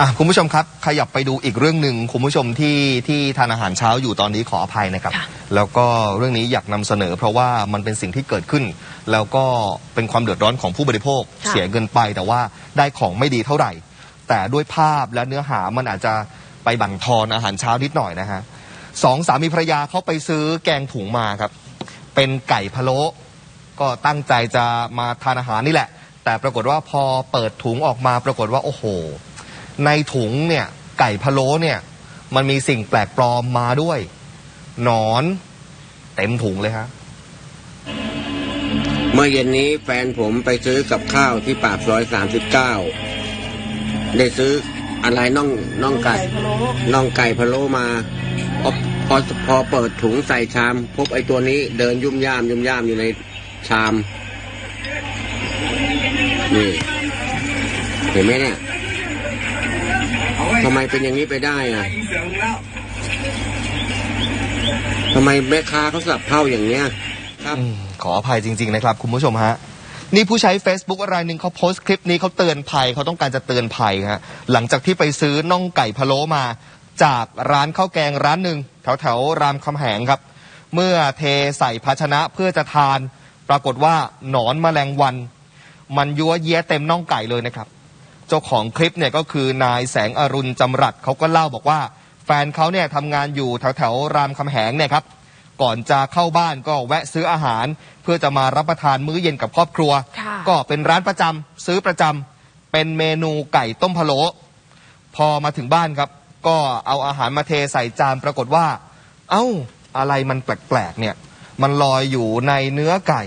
อะคุณผู้ชมครับ ขยับไปดูอีกเรื่องหนึ่งคุณผู้ชมที่ที่ทานอาหารเช้าอยู่ตอนนี้ขออภัยนะครับค่ะแล้วก็เรื่องนี้อยากนำเสนอ เพราะว่ามันเป็นสิ่งที่เกิดขึ้น แล้วก็เป็นความเดือดร้อนของผู้บริโภคค่ะเสียเงินไปแต่ว่าได้ของไม่ดีเท่าไหร่ แต่ด้วยภาพและเนื้อหามันอาจจะไปบั่นทอนอาหารเช้านิดหน่อยนะฮะสองสามีภรรยาเขาไปซื้อแกงถุงมาครับ เป็นไก่พะโล้ก็ตั้งใจจะมาทานอาหารนี่แหละ แต่ปรากฏว่าพอเปิดถุงออกมาปรากฏว่าโอ้โห ในถุงเนี่ยไก่พะโล้เนี่ย มันมีสิ่งแปลกปลอมมาด้วย หนอน เต็มถุงเลยฮะเมื่อเย็นนี้แฟนผมไปซื้อกับข้าวที่ปากซอยสามสิบเก้าได้ซื้ออะไรน่องน่องไก่น่องไก่พะโล้มาพอพอพอเปิดถุงใส่ชาม พบไอ้ตัวนี้เดินยุ่มย่ามยุ่มย่ามอยู่ในชามนี่เห็นไหมเนี่ย ทำไมเป็นอย่างนี้ไปได้อะทำไมแม่ค้าเขาสับเท่าอย่างเนี้ย ครับขออภัยจริง ๆ นะครับ คุณผู้ชมฮะนี่ผู้ใช้ Facebook รายหนึ่งเขาโพสต์คลิปนี้เขาเตือนภัยเขาต้องการจะเตือนภัยฮะหลังจากที่ไปซื้อน่องไก่พะโล้มา จากร้านข้าวแกงร้านหนึ่งแถวแถวรามคำแหงครับ เมื่อเทใส่ภาชนะเพื่อจะทาน ปรากฏว่าหนอนแมลงวัน มันยัวเยี้ยเต็มน่องไก่เลยนะครับ เจ้าของคลิปเนี่ยก็คือนายแสงอรุณจำรัดเขาก็เล่าบอกว่า แฟนเขาเนี่ยทำงานอยู่แถวแถวๆรามคำแหงเนี่ยครับก่อนจะเข้าบ้านก็แวะซื้ออาหาร เพื่อจะมารับประทานมื้อเย็นกับครอบครัวค่ะก็เป็นร้านประจำซื้อประจำเป็นเมนูไก่ต้มพะโล้พอมาถึงบ้านครับ ก็เอาอาหารมาเทใส่จานปรากฏว่า เอ้าอะไรมันแปลกๆเนี่ย มันลอยอยู่ในเนื้อไก่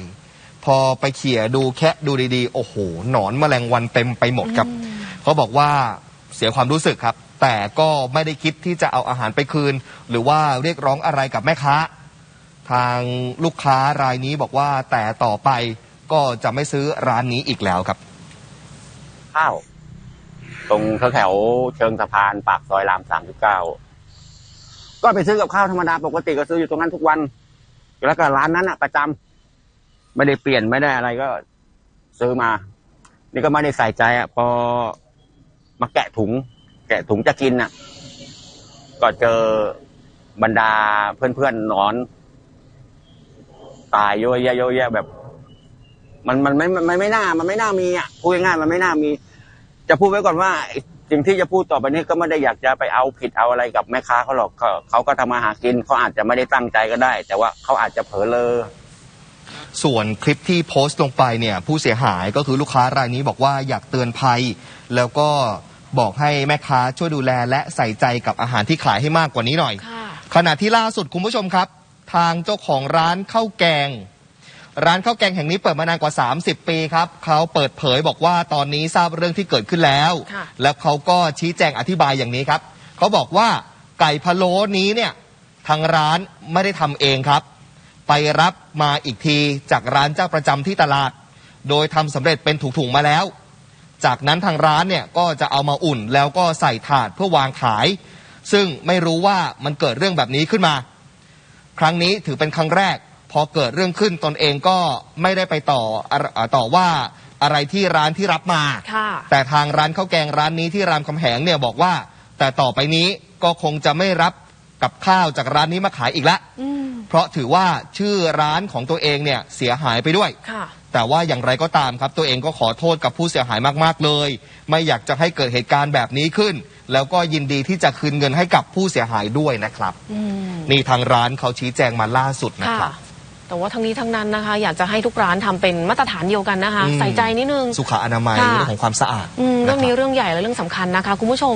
พอไปเขี่ยดูแคะดูดีๆ โอ้โห หนอนแมลงวันเต็มไปหมดครับ เขาบอกว่าเสียความรู้สึกครับ แต่ก็ไม่ได้คิดที่จะเอาอาหารไปคืน หรือว่าเรียกร้องอะไรกับแม่ค้า ทางลูกค้ารายนี้บอกว่าแต่ต่อไปก็จะไม่ซื้อร้านนี้อีกแล้วครับข้าวตรงแถวๆเชิงสะพานปากซอยรามสามสิบเก้าก็ไปซื้อกับข้าวธรรมดาปกติก็ซื้ออยู่ตรงนั้นทุกวัน แล้วก็ร้านนั้นอะประจำไม่ได้เปลี่ยนไม่ได้อะไรก็ซื้อมา นี่ก็ไม่ได้ใส่ใจอะพอ มาแกะถุง แกะถุงจะกินอะก็เจอบรรดาเพื่อนๆหนอน ตายเยอะแยะเยอะแยะแบบ มันมันไม่มันไม่น่า มันไม่น่ามีอะพูดง่ายๆมันไม่น่ามี จะพูดไว้ก่อนว่าสิ่งที่จะพูดต่อไปนี้ก็ไม่ได้อยากจะไปเอาผิดเอาอะไรกับแม่ค้าเขาหรอกเขาเขาก็ทำมาหากินเขาอาจจะไม่ได้ตั้งใจก็ได้ แต่ว่าเขาอาจจะเผลอเลอ ส่วนคลิปที่โพสต์ลงไปเนี่ยผู้เสียหายก็คือลูกค้ารายนี้บอกว่าอยากเตือนภัย แล้วก็บอกให้แม่ค้าช่วยดูแลและใส่ใจกับอาหารที่ขายให้มากกว่านี้หน่อยค่ะขณะที่ล่าสุดคุณผู้ชมครับ ทางเจ้าของร้านข้าวแกง ร้านข้าวแกงแห่งนี้เปิดมานานกว่า 30 ปีครับเขาเปิดเผยบอกว่าตอนนี้ทราบเรื่องที่เกิดขึ้นแล้วค่ะแล้วเขาก็ชี้แจงอธิบายอย่างนี้ครับเขาบอกว่าไก่พะโล้นี้เนี่ยทางร้านไม่ได้ทำเองครับ ไปรับมาอีกทีจากร้านเจ้าประจำที่ตลาด โดยทำสำเร็จเป็นถุงๆมาแล้ว จากนั้นทางร้านเนี่ยก็จะเอามาอุ่นแล้วก็ใส่ถาดเพื่อวางขาย ซึ่งไม่รู้ว่ามันเกิดเรื่องแบบนี้ขึ้นมา ครั้งนี้ถือเป็นครั้งแรก พอเกิดเรื่องขึ้นตนเองก็ไม่ได้ไปต่ออะอ่าต่อว่าอะไรที่ร้านที่รับมาค่ะแต่ทางร้านข้าวแกงร้านนี้ที่รามคำแหงเนี่ยบอกว่า แต่ต่อไปนี้ก็คงจะไม่รับกับข้าวจากร้านนี้มาขายอีกแล้วอืม เพราะถือว่าชื่อร้านของตัวเองเนี่ยเสียหายไปด้วย ค่ะ แต่ว่าอย่างไรก็ตามครับตัวเองก็ขอโทษกับผู้เสียหายมากๆเลย ไม่อยากจะให้เกิดเหตุการณ์แบบนี้ขึ้น แล้วก็ยินดีที่จะคืนเงินให้กับผู้เสียหายด้วยนะครับ อืมนี่ทางร้านเขาชี้แจงมาล่าสุดนะคค่ะรับ แต่ว่าทั้งนี้ทั้งนั้นนะคะ อยากจะให้ทุกร้านทำเป็นมาตรฐานเดียวกันนะคะ อืม ใส่ใจนิดนึง สุขอนามัยค่ะ เรื่องของความสะอาดอืมเรื่องนี้ะคบเรื่องใหญ่และเรื่องสำคัญนะคะ คุณผู้ชม